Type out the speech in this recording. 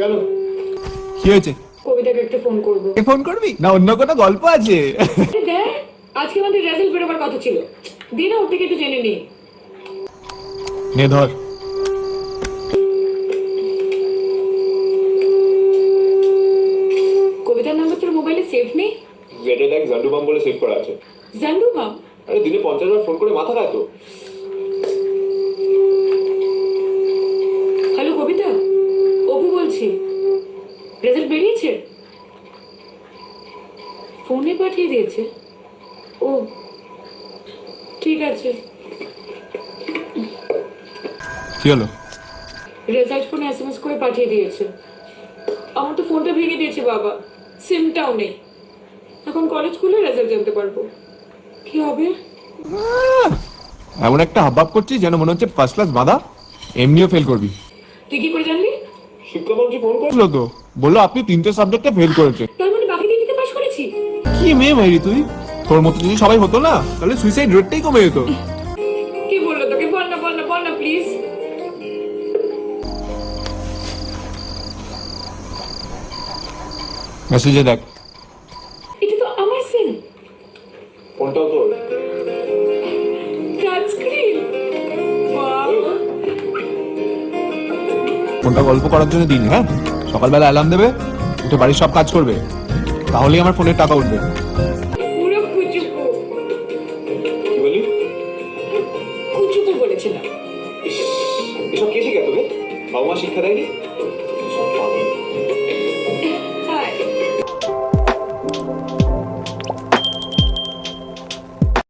কেন? কি হয়েছে? কবিতাকে একটা ফোন করব। এ ফোন করবি? না অন্য কোনো গল্প আছে? দেখ আজকে আমাদের রেজাল্ট বেরোবার কথা ছিল। দিন ওর থেকে একটু জেনে নি। নে ধর। কবিতার নাম্বার তোর মোবাইলে সেভ নেই? জেডে দেখ জান্ডু বাম বলে সেভ করা আছে। জানবু মাম আরে দিনে পঞ্চাশ বার ফোন করে মাথা খায় তো। বেরিয়েছে? ফোনে পাঠিয়ে দিয়েছে। ও ঠিক আছে। কি হলো? রেজাল্ট ফোনে এসএমএস করে পাঠিয়ে দিয়েছে। আমার তো ফোনটা ভেঙে দিয়েছে বাবা। সিমটাও নেই। এখন কলেজ খুলে রেজাল্ট জানতে পারব। কি হবে? এমন একটা হাবভাব করছিস যেন মনে হচ্ছে ফার্স্ট ক্লাস বাঁধা এমনিও ফেল করবি। তুই কি করে জানলি? শিক্ষামন্ত্রী ফোন করে। বুঝলো তো। বলল আপনি তিনটে সাবজেক্টে ফেল করেছে তার মানে বাকি তিনটিতে পাশ করেছি? কি মেয়ে মাইরি তুই? তোর মতো যদি সবাই হতো না তাহলে সুইসাইড রেটটাই কমে যেত। কি বলল তোকে? বল না বল না বল না প্লিজ মেসেজে দেখ। এটা তো আমার সিম ফোনটাও তোর টাচ স্ক্রিন ফোনটা গল্প করার জন্য দিন হ্যাঁ? সকালবেলা অ্যালার্ম দেবে উঠে বাড়ির সব কাজ করবে। তাহলেই আমার ফোনের টাকা উঠবে। শিক্ষা দেয়নি?